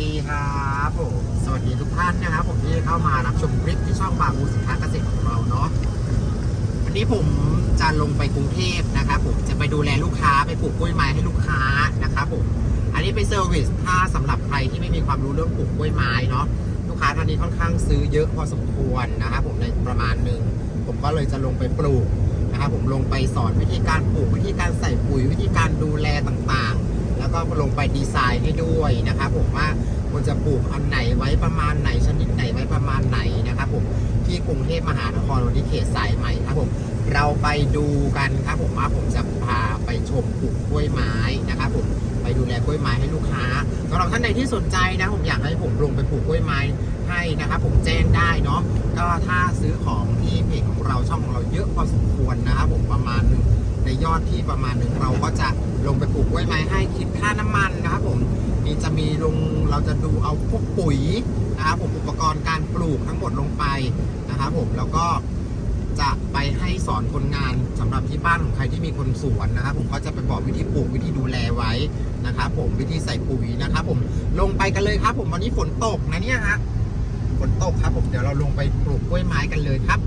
ดีครับผมสวัสดีทุกท่านนะครับ ผมที่เข้ามารับชมคลิปที่ช่องบาบูสินค้าเกษตรของเราเนาะวันนี้ผมจะลงไปกรุงเทพนะครับผมจะไปดูแลลูกค้าไปปลูกกล้วยไม้ให้ลูกค้านะครับผมอันนี้เป็นเซอร์วิสถ้าสำหรับใครที่ไม่มีความรู้เรื่องปลูกกล้วยไม้เนาะลูกค้าท่านนี้ค่อนข้างซื้อเยอะพอสมควรนะครับผมในประมาณหนึ่งผมก็เลยจะลงไปปลูกนะครับผมลงไปสอนวิธีการปลูกวิธีการใส่ปุ๋ยวิธีการดูแลต่างๆ แล้วก็ลงไปดีไซน์ให้ด้วยนะครับผมว่าควรจะปลูกอันไหนไว้ประมาณไหนชนิดไหนไว้ประมาณไหนนะครับผมที่กรุงเทพมหานครวันที่เขตสายใหม่ครับผมเราไปดูกันครับผมว่าผมจะพาไปชมปลูกกล้วยไม้นะครับผมไปดูแลกล้วยไม้ให้ลูกค้าสำหรับท่านใดที่สนใจนะผมอยากให้ผมลงไปปลูกกล้วยไม้ให้นะครับผมแจ้งได้เนาะก็ถ้าซื้อของที่เพจของเราช่องของเราเยอะพอสมควรนะครับผม ในยอดที่ประมาณหนึ่งเราก็จะลงไปปลูกกล้วยไม้ให้คิดค่าน้ำมันนะครับผมมีจะมีลงเราจะดูเอาพวกปุ๋ยนะครับผมอุปกรณ์การปลูกทั้งหมดลงไปนะครับผมแล้วก็จะไปให้สอนคนงานสำหรับที่บ้านของใครที่มีคนสวนนะครับ ผมก็จะไปบอกวิธีปลูกวิธีดูแลไว้นะครับผมวิธีใส่ปุ๋ยนะครับผมลงไปกันเลยครับ ผมวันนี้ฝนตกนะเนี่ยฮะฝนตกครับ ผมเดี๋ยวเราลงไปปลูกกล้วยไม้กันเลยครับ